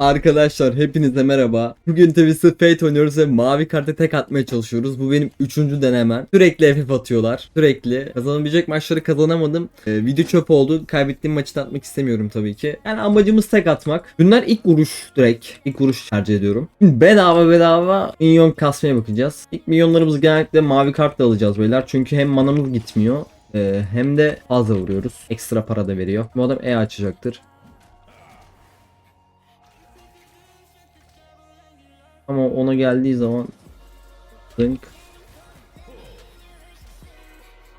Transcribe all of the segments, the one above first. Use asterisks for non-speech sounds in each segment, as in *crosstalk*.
Arkadaşlar hepinize merhaba. Bugün sırf Fate oynuyoruz ve mavi karta tek atmaya çalışıyoruz. Bu benim üçüncü denemem. Sürekli FF atıyorlar. Sürekli. Kazanabilecek maçları kazanamadım. Ee, video çöp oldu. Kaybettiğim maçı da atmak istemiyorum tabii ki. Yani amacımız tek atmak. Bunlar ilk vuruş direkt. İlk vuruş tercih ediyorum. Şimdi bedava bedava minyon kasmaya bakacağız. İlk minyonlarımızı genellikle mavi kartla alacağız beyler. Çünkü hem manamız gitmiyor. ee, hem de fazla vuruyoruz. Ekstra para da veriyor. Bu adam E açacaktır. Ama ona geldiği zaman Zınk.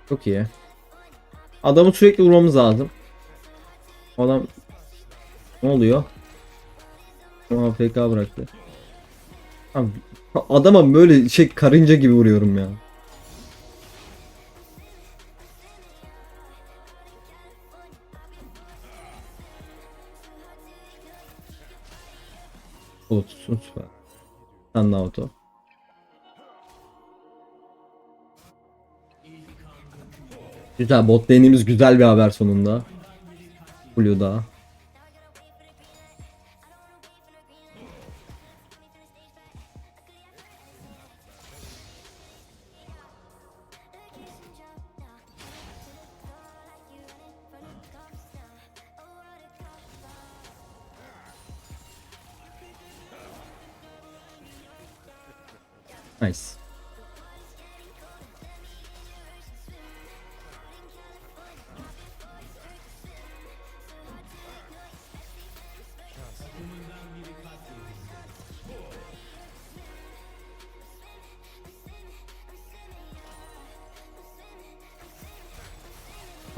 Çok iyi. Adamı sürekli vurmamız lazım. Adam ne oluyor? AFK bıraktı. Adama böyle şey karınca gibi vuruyorum ya. O tutsun süper. Sen de auto. Güzel bot lane'imiz güzel bir haber sonunda. Blue'da. Nice.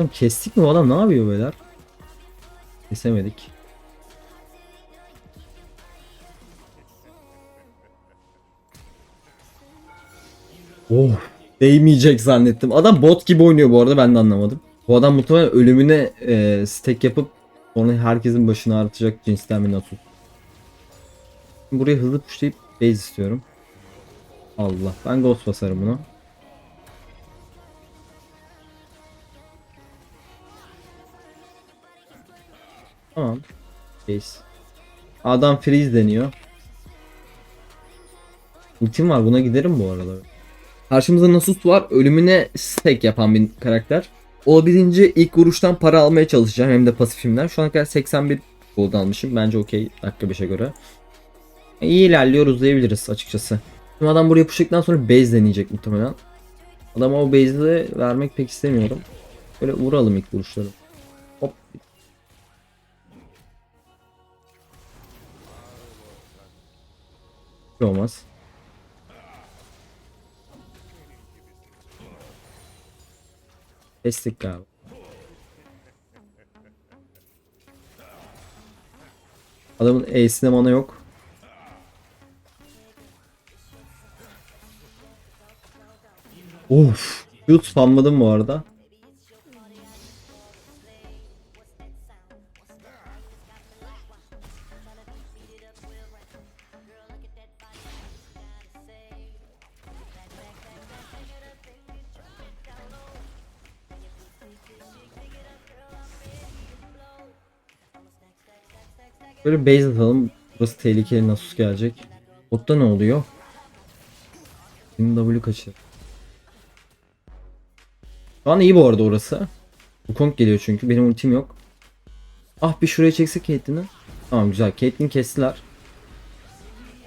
Oğlum kestik mi o adam ne yapıyor beyler? Kesemedik. Oh. Değmeyecek zannettim. Adam bot gibi oynuyor bu arada ben de anlamadım. Bu adam muhtemelen ölümüne e, stack yapıp sonra herkesin başını ağrıtacak cinsten bir Nasus. Buraya hızlı pushlayıp base istiyorum. Allah ben ghost basarım bunu. Tamam. Base. Adam freeze deniyor. Ultim var buna giderim bu arada. Karşımızda Nasus var. Ölümüne stack yapan bir karakter. Olabildiğince ilk vuruştan para almaya çalışacağım. Hem de pasifimden. Şu ana kadar 81 gold almışım. Bence okey. Dakika 5'e göre. İyi ilerliyoruz diyebiliriz açıkçası. Şimdi adam buraya pushladıktan sonra base deneyecek muhtemelen. Adama o base'i vermek pek istemiyorum. Böyle vuralım ilk vuruşları. Bir şey olmaz. Kestik galiba. Adamın E'sine mana yok. Of. Shoot spamladım bu arada. Böyle base atalım. Burası tehlikeli Nasus gelecek. Botta ne oluyor? Benim W kaçır. Şu an iyi bu arada orası. Wukong geliyor çünkü benim ultim yok. Ah bir şuraya çeksek Caitlyn'i. Tamam güzel. Caitlyn kestiler.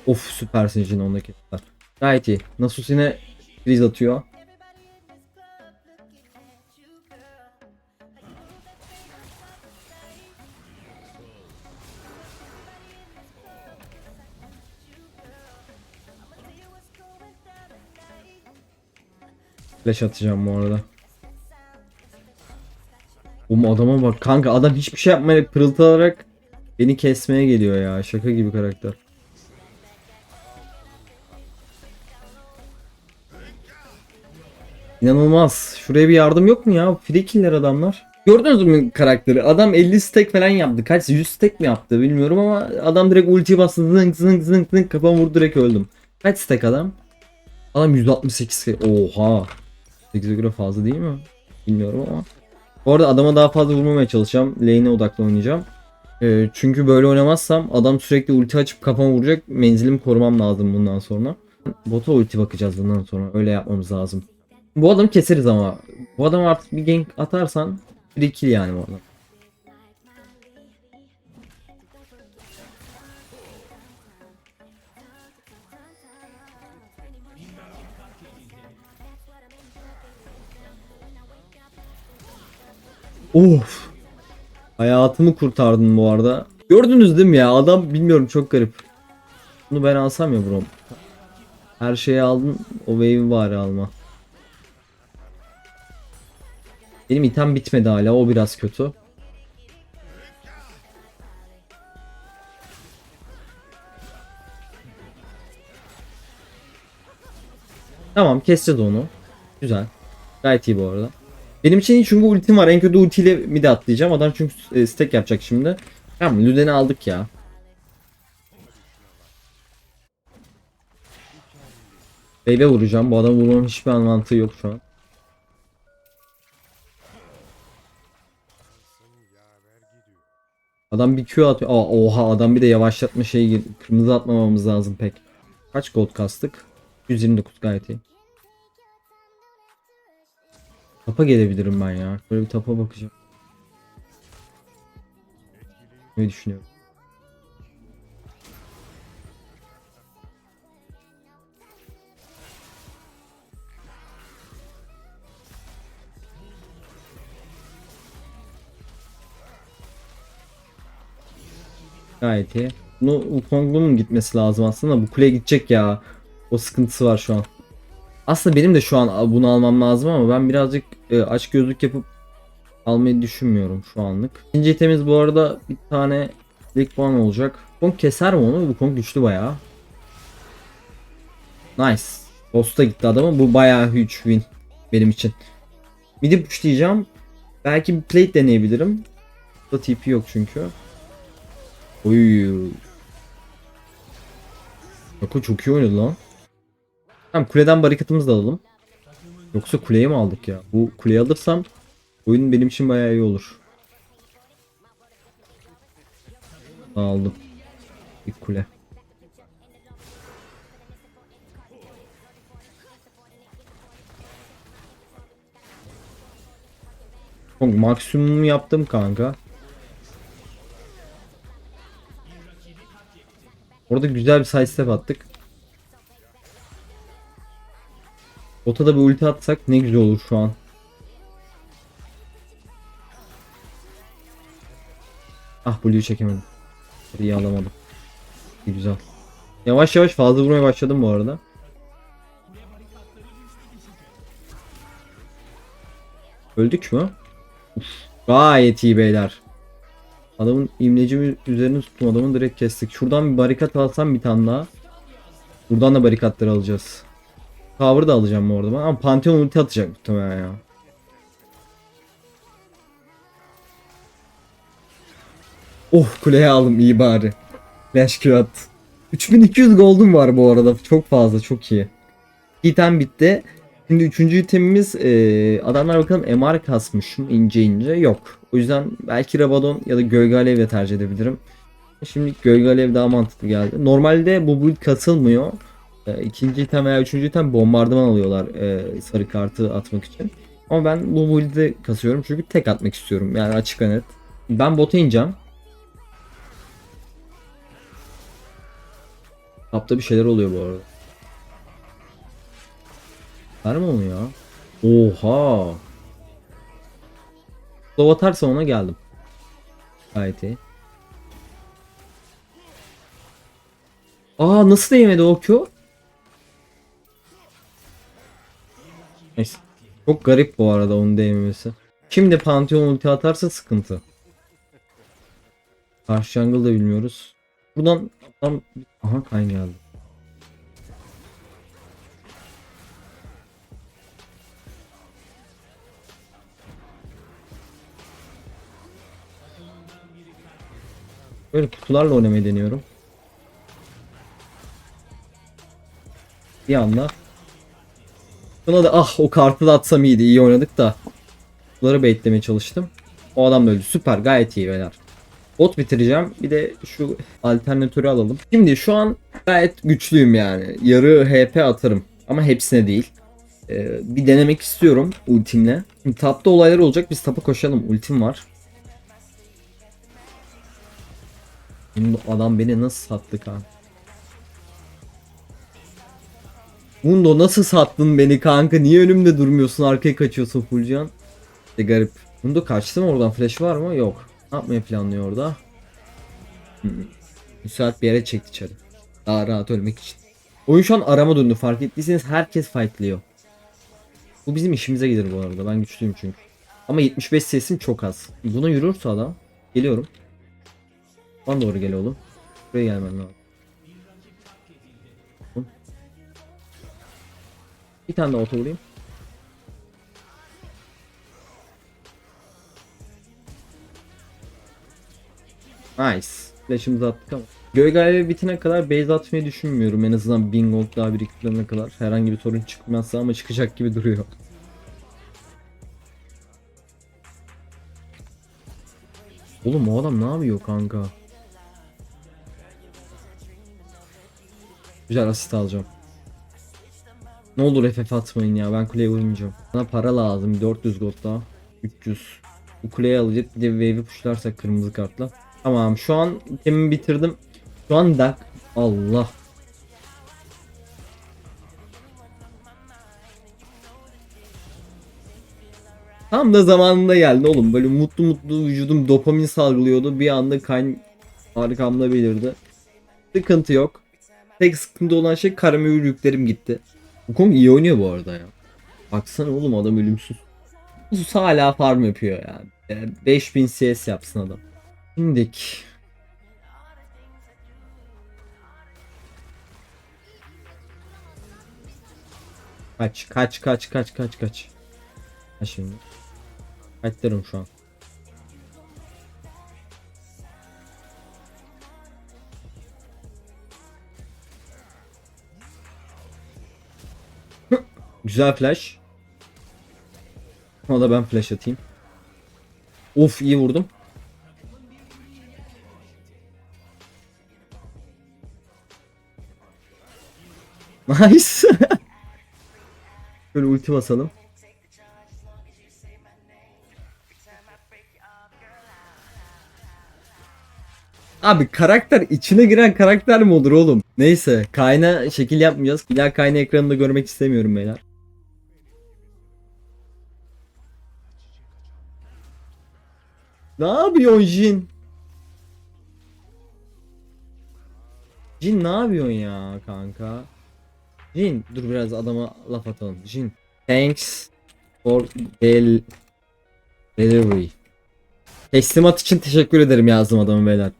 Of süpersin Jin onu da kestiler. Gayet iyi. Nasus yine freeze atıyor. Flash atacağım bu arada. Bu adama bak kanka adam hiçbir şey yapmayıp pırıltı alarak beni kesmeye geliyor ya. Şaka gibi karakter. İnanılmaz. Şuraya bir yardım yok mu ya? Free adamlar. Gördünüz mü karakteri? Adam 50 stack falan yaptı. Kaç 100 stack mi yaptı bilmiyorum ama adam direkt ulti bastı zınk zınk zınk zınk kafam vurdu direkt öldüm. Kaç stack adam? Adam 168 stack. Oha. 8'e göre fazla değil mi? Bilmiyorum ama. Bu arada adama daha fazla vurmamaya çalışacağım. Lane'e odaklı oynayacağım. Ee, çünkü böyle oynamazsam adam sürekli ulti açıp kafama vuracak. Menzilimi korumam lazım bundan sonra. Bota ulti bakacağız bundan sonra. Öyle yapmamız lazım. Bu adamı keseriz ama. Bu adam artık bir gank atarsan bir kill yani bu adam. Of. Hayatımı kurtardın bu arada. Gördünüz değil mi ya? Adam bilmiyorum çok garip. Bunu ben alsam ya bro. Her şeyi aldın. O wave'i bari alma. Benim item bitmedi hala. O biraz kötü. Tamam keseceğiz onu. Güzel. Gayet iyi bu arada. Benim için çünkü ultim var. En kötü ultiyle mid atlayacağım. Adam çünkü e, stack yapacak şimdi. Tamam Luden'i aldık ya. Wave'e vuracağım. Bu adamı vurmanın hiçbir mantığı yok şu an. Adam bir Q atıyor. Aa, oha adam bir de yavaşlatma şeyi kırmızı atmamamız lazım pek. Kaç gold kastık? 129 gayet iyi. Tapa gelebilirim ben ya. Böyle bir tapa bakacağım. Ne düşünüyorum? Gayet iyi. Bunu Wukong'un gitmesi lazım aslında. Bu kuleye gidecek ya. O sıkıntısı var şu an. Aslında benim de şu an bunu almam lazım ama ben birazcık e, aç gözlük yapıp almayı düşünmüyorum şu anlık. İkinci itemiz bu arada bir tane Big Bang olacak. Kong keser mi onu? Bu Kong güçlü bayağı. Nice. Boss'ta gitti adamı. Bu bayağı huge win benim için. Midi pushlayacağım. Belki bir plate deneyebilirim. Da TP yok çünkü. Oy. Yoko çok iyi oynadı lan. Tamam kuleden barikatımızı da alalım. Yoksa kuleyi mi aldık ya? Bu kuleyi alırsam oyun benim için bayağı iyi olur. Aldım. İlk kule. Çok maksimum yaptım kanka. Orada güzel bir side step attık. Bota da bir ulti atsak ne güzel olur şu an. Ah Blue'yu çekemedim. İyi alamadım. Güzel. Yavaş yavaş fazla vurmaya başladım bu arada. Öldük mü? Uf, gayet iyi beyler. Adamın imlecimi üzerine tuttum adamın direkt kestik. Şuradan bir barikat alsam bir tane daha. Buradan da barikatları alacağız. Tower da alacağım bu arada ben ama Pantheon ulti atacak muhtemelen ya. Oh kuleye aldım iyi bari. Flash Q at. 3200 gold'um var bu arada. Çok fazla çok iyi. İtem bitti. Şimdi üçüncü itemimiz e, adamlar bakalım MR kasmış mı ince ince yok. O yüzden belki Rabadon ya da Gölge Alev tercih edebilirim. Şimdi Gölge Alev daha mantıklı geldi. Normalde bu build kasılmıyor. E, ikinci item veya üçüncü item bombardıman alıyorlar e, sarı kartı atmak için. Ama ben bu build'i kasıyorum çünkü tek atmak istiyorum yani açık net. Ben bota ineceğim. Tapta bir şeyler oluyor bu arada. Var mı onu ya? Oha. Slow atarsa ona geldim. Gayet iyi. Aa nasıl değmedi o Q? Neyse. Çok garip bu arada onun değmemesi. Şimdi Pantheon ulti atarsa sıkıntı. Karşı jungle da bilmiyoruz. Buradan tam aha kayn geldi. Böyle kutularla oynamayı deniyorum. Bir anda. Buna da ah o kartı da atsam iyiydi. İyi oynadık da. Kutuları baitlemeye çalıştım. O adam da öldü. Süper gayet iyi beyler. Bot bitireceğim. Bir de şu alternatörü alalım. Şimdi şu an gayet güçlüyüm yani. Yarı HP atarım. Ama hepsine değil. Ee, bir denemek istiyorum ultimle. Şimdi tapta olaylar olacak. Biz tapa koşalım. Ultim var. Şimdi adam beni nasıl sattı kan? Mundo nasıl sattın beni kanka? Niye önümde durmuyorsun? Arkaya kaçıyorsun Fulcan. De garip. Mundo kaçtı mı oradan? Flash var mı? Yok. Ne yapmayı planlıyor orada? Hmm. Müsait bir yere çekti içeri. Daha rahat ölmek için. Oyun şu an arama döndü. Fark ettiyseniz herkes fightlıyor. Bu bizim işimize gelir bu arada. Ben güçlüyüm çünkü. Ama 75 sesim çok az. Buna yürürse adam. Geliyorum. Bana doğru gel oğlum. Buraya gelmen lazım. Bir tane daha oto vurayım. Nice. Flash'ımızı attık ama. Gölgeleri bitene kadar base atmayı düşünmüyorum. En azından 1000 gold daha biriktirene kadar. Herhangi bir sorun çıkmazsa ama çıkacak gibi duruyor. Oğlum o adam ne yapıyor kanka? Güzel asist alacağım. Ne olur FF atmayın ya ben kuleye vurmayacağım. Bana para lazım 400 gold daha. 300. Bu kuleyi alacak bir de wave'i pushlarsak kırmızı kartla. Tamam şu an itemi bitirdim. Şu an dak. Allah. Tam da zamanında geldi oğlum. Böyle mutlu mutlu vücudum dopamin salgılıyordu. Bir anda kan arkamda belirdi. Sıkıntı yok. Tek sıkıntı olan şey karamür yüklerim gitti. Bu konu iyi oynuyor bu arada ya. Baksana oğlum adam ölümsüz. Sus hala farm yapıyor yani. Yani 5000 CS yapsın adam. Şimdik. Kaç kaç kaç kaç kaç kaç. Ha şimdi. Kaçlarım şu an. Güzel flash. Ona da ben flash atayım. Of iyi vurdum. Nice. Böyle ulti basalım. Abi karakter içine giren karakter mi olur oğlum? Neyse kayna şekil yapmayacağız. Bir daha kayna ekranında görmek istemiyorum beyler. Ne yapıyorsun Jin? Jin ne yapıyorsun ya kanka? Jin dur biraz adama laf atalım. Jin. Thanks for del delivery. Teslimat için teşekkür ederim yazdım adamı beyler.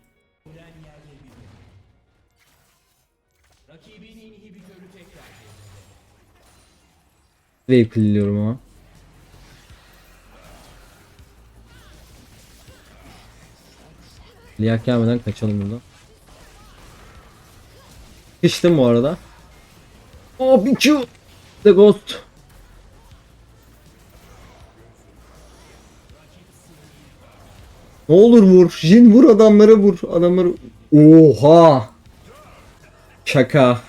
Wave clearliyorum ama. Liyak gelmeden kaçalım buradan. Sıçtım bu arada. Oh bir Q. The Ghost. Ne olur vur. Jin vur adamları vur. Adamları. Oha. Şaka.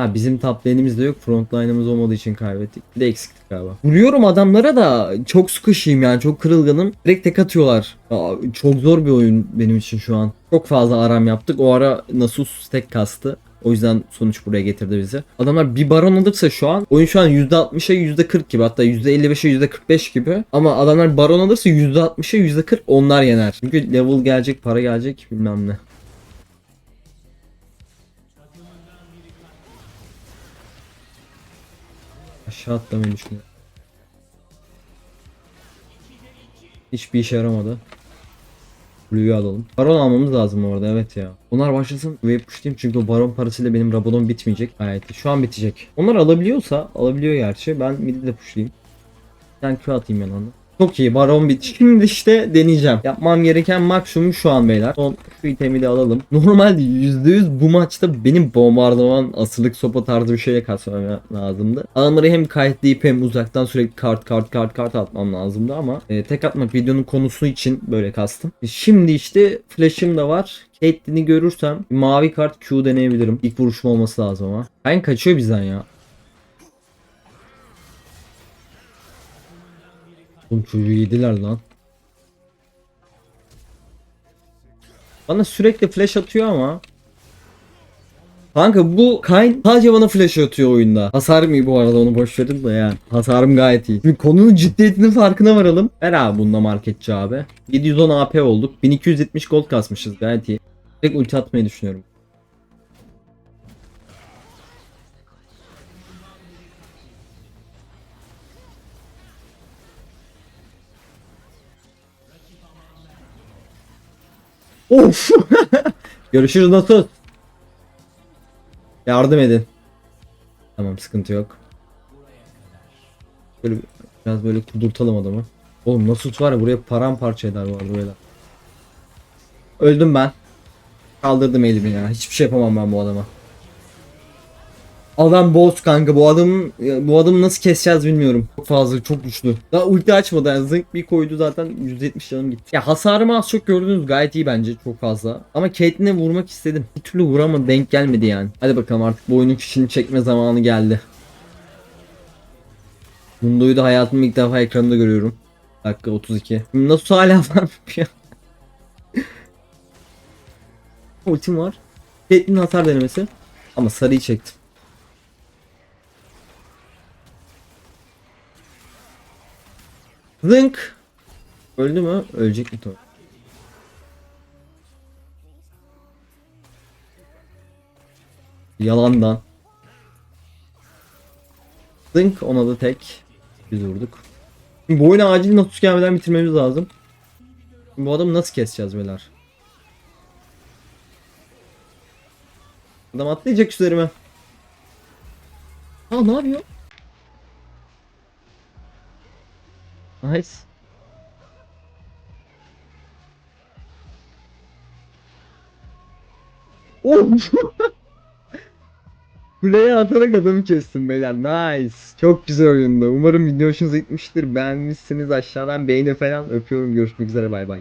Ha bizim top de yok. Front line'ımız olmadığı için kaybettik. Bir de eksiklik galiba. Vuruyorum adamlara da çok sıkışayım yani çok kırılganım. Direkt tek atıyorlar. Aa, çok zor bir oyun benim için şu an. Çok fazla aram yaptık. O ara Nasus tek kastı. O yüzden sonuç buraya getirdi bizi. Adamlar bir baron alırsa şu an oyun şu an %60'a %40 gibi hatta %55'e %45 gibi. Ama adamlar baron alırsa %60'a %40 onlar yener. Çünkü level gelecek, para gelecek bilmem ne. Aşağı atlamayı düşünüyorum. Hiçbir işe yaramadı. Blue'yu alalım. Baron almamız lazım orada evet ya. Onlar başlasın wave pushlayayım çünkü o baron parasıyla benim Rabadon bitmeyecek. Gayet. Şu an bitecek. Onlar alabiliyorsa alabiliyor gerçi. Ben mid'i de pushlayayım. Ben Q atayım yanına. Çok iyi baron bit. Şimdi işte deneyeceğim. Yapmam gereken maksimum şu an beyler. Son şu itemi de alalım. Normalde %100 bu maçta benim bombardıman asırlık sopa tarzı bir şeye kasmam lazımdı. Adamları hem kayıtlayıp hem uzaktan sürekli kart kart kart kart atmam lazımdı ama e, tek atmak videonun konusu için böyle kastım. Şimdi işte flash'ım da var. Caitlyn'i görürsem mavi kart Q deneyebilirim. İlk vuruşum olması lazım ama. Kayn kaçıyor bizden ya. Oğlum çocuğu yediler lan. Bana sürekli flash atıyor ama. Kanka bu Kayn sadece bana flash atıyor oyunda. Hasarım iyi bu arada onu boş verin de yani. Hasarım gayet iyi. Şimdi konunun ciddiyetinin farkına varalım. Ver abi bunda marketçi abi. 710 AP olduk. 1270 gold kasmışız gayet iyi. Tek ulti atmayı düşünüyorum. Of. *laughs* Görüşürüz nasıl? Yardım edin. Tamam sıkıntı yok. Böyle biraz böyle kudurtalım adamı. Oğlum nasıl var ya buraya paramparça eder bu arada. Öldüm ben. Kaldırdım elimi ya. Hiçbir şey yapamam ben bu adama. Adam boss kanka bu adamın bu adamı nasıl keseceğiz bilmiyorum. Çok fazla çok güçlü. Daha ulti açmadı yani zınk bir koydu zaten 170 canım gitti. Ya hasarımı az çok gördünüz gayet iyi bence çok fazla. Ama Caitlyn'e vurmak istedim. Bir türlü vuramadı denk gelmedi yani. Hadi bakalım artık bu oyunun fişini çekme zamanı geldi. Mundo'yu da hayatımda ilk defa ekranda görüyorum. Dakika 32. Nasıl hala *laughs* varmış ya. Ultim var. Caitlyn'in hasar denemesi. Ama sarıyı çektim. Zınk. Öldü mü? Ölecek mi tabii. Yalandan. Zınk ona da tek. Biz vurduk. Şimdi bu oyunu acil Natus gelmeden bitirmemiz lazım. Şimdi bu adamı nasıl keseceğiz beyler? Adam atlayacak üzerime. Aa ne yapıyor? Nice. Oh! *laughs* Kuleye atarak adamı kestim beyler. Nice. Çok güzel oyundu. Umarım video hoşunuza gitmiştir. Beğenmişsiniz aşağıdan beğeni falan. Öpüyorum. Görüşmek üzere. Bay bay.